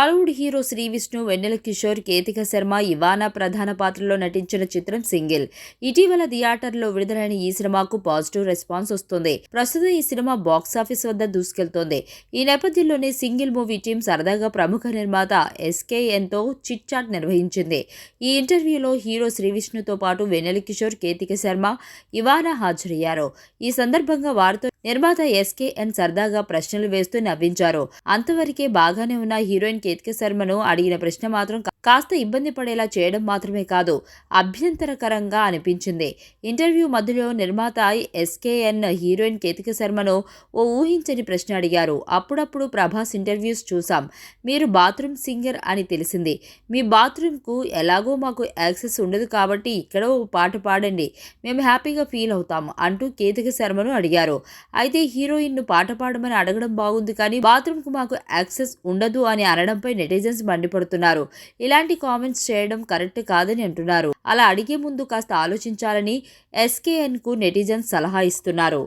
Tollywood hero Shri Vishnu Vennela Kishore Ketika Sharma Ivana ప్రధాన పాత్రలో నటించిన చిత్రం సింగిల్. ఇటీవల థియేటర్లో విడుదలైన ఈ సినిమాకు పాజిటివ్ రెస్పాన్స్ వస్తుంది. ప్రస్తుతం ఈ సినిమా బాక్సాఫీస్ వద్ద దూసుకెళ్తోంది. ఈ నేపథ్యంలోనే సింగిల్ మూవీ టీం సరదాగా ప్రముఖ నిర్మాత ఎస్కేఎన్తో చిట్ చాట్ నిర్వహించింది. ఈ ఇంటర్వ్యూలో హీరో శ్రీ విష్ణుతో పాటు వెన్నెల కిషోర్ కేతిక శర్మ ఇవానా హాజరయ్యారు. ఈ సందర్భంగా వారితో నిర్మాత ఎస్కేఎన్ సరదాగా ప్రశ్నలు వేస్తూ నవ్వించారు. అంతవరకే బాగానే ఉన్న హీరోయిన్ కేతిక శర్మను అడిగిన ప్రశ్న మాత్రం కాస్త ఇబ్బంది పడేలా చేయడం మాత్రమే కాదు అభ్యంతరకరంగా అనిపించింది. ఇంటర్వ్యూ మధ్యలో నిర్మాత ఎస్కేఎన్ హీరోయిన్ కేతిక శర్మను ఓ ఊహించని ప్రశ్న అడిగారు. అప్పుడప్పుడు ప్రభాస్ ఇంటర్వ్యూస్ చూసాం మీరు బాత్రూమ్ సింగర్ అని తెలిసింది. మీ బాత్రూమ్కు ఎలాగో మాకు యాక్సెస్ ఉండదు కాబట్టి ఇక్కడ ఓ పాట పాడండి. మేము హ్యాపీగా ఫీల్ అవుతాము అంటూ కేతిక శర్మను అడిగారు. అయితే హీరోయిన్ను పాట పాడమని అడగడం బాగుంది కానీ బాత్రూమ్కు మాకు యాక్సెస్ ఉండదు అని అనడంపై నెటిజన్స్ మండిపడుతున్నారు. ఇలాంటి కామెంట్స్ చేయడం కరెక్ట్ కాదని అంటున్నారు. అలా అడిగే ముందు కాస్త ఆలోచించాలని ఎస్కేఎన్కు నెటిజన్స్ సలహా ఇస్తున్నారు.